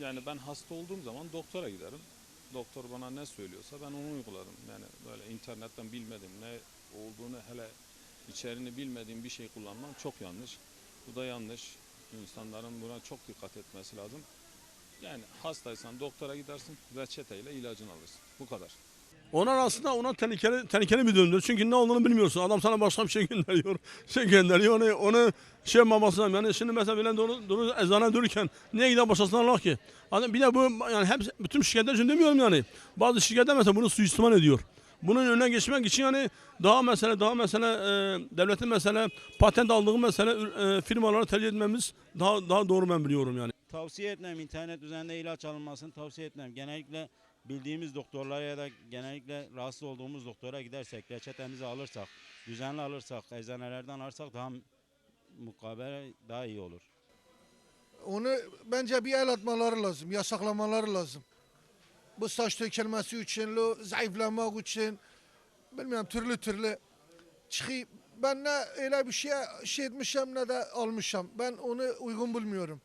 Yani ben hasta olduğum zaman doktora giderim. Doktor bana ne söylüyorsa ben onu uygularım. Yani böyle internetten bilmediğim ne olduğunu hele içeriğini bilmediğim bir şey kullanmam çok yanlış. Bu da yanlış. İnsanların buna çok dikkat etmesi lazım. Yani hastaysan doktora gidersin, reçeteyle ilacını alırsın. Bu kadar. Onlar aslında ona tehlikeli, tehlikeli bir durumdur. Çünkü ne olduğunu bilmiyorsun. Adam sana başka bir şey gönderiyor. Şey gönderiyor. Onu, onu şey lazım. Yani şimdi mesela bilen doğru, doğru ezana dururken niye gider başkasına Allah ki? Adam bir de bu yani hep bütün şirketler için demiyorum yani. Bazı şirketler mesela bunu suistimal ediyor. Bunun önüne geçmek için yani daha mesela daha mesela e, devletin mesela patent aldığı mesela e, firmaları tercih etmemiz daha daha doğru ben biliyorum yani. Tavsiye etmem internet üzerinde ilaç alınmasını tavsiye etmem. Genellikle bildiğimiz doktorlara ya da genellikle rahatsız olduğumuz doktora gidersek, reçetemizi alırsak, düzenli alırsak, eczanelerden alırsak daha mukabele daha iyi olur. Onu bence bir el atmaları lazım, yasaklamaları lazım. Bu saç dökülmesi için, lo zayıflamak için, bilmiyorum türlü türlü. Çıkı ben ne öyle bir şey şey etmişim ne de almışım. Ben onu uygun bulmuyorum.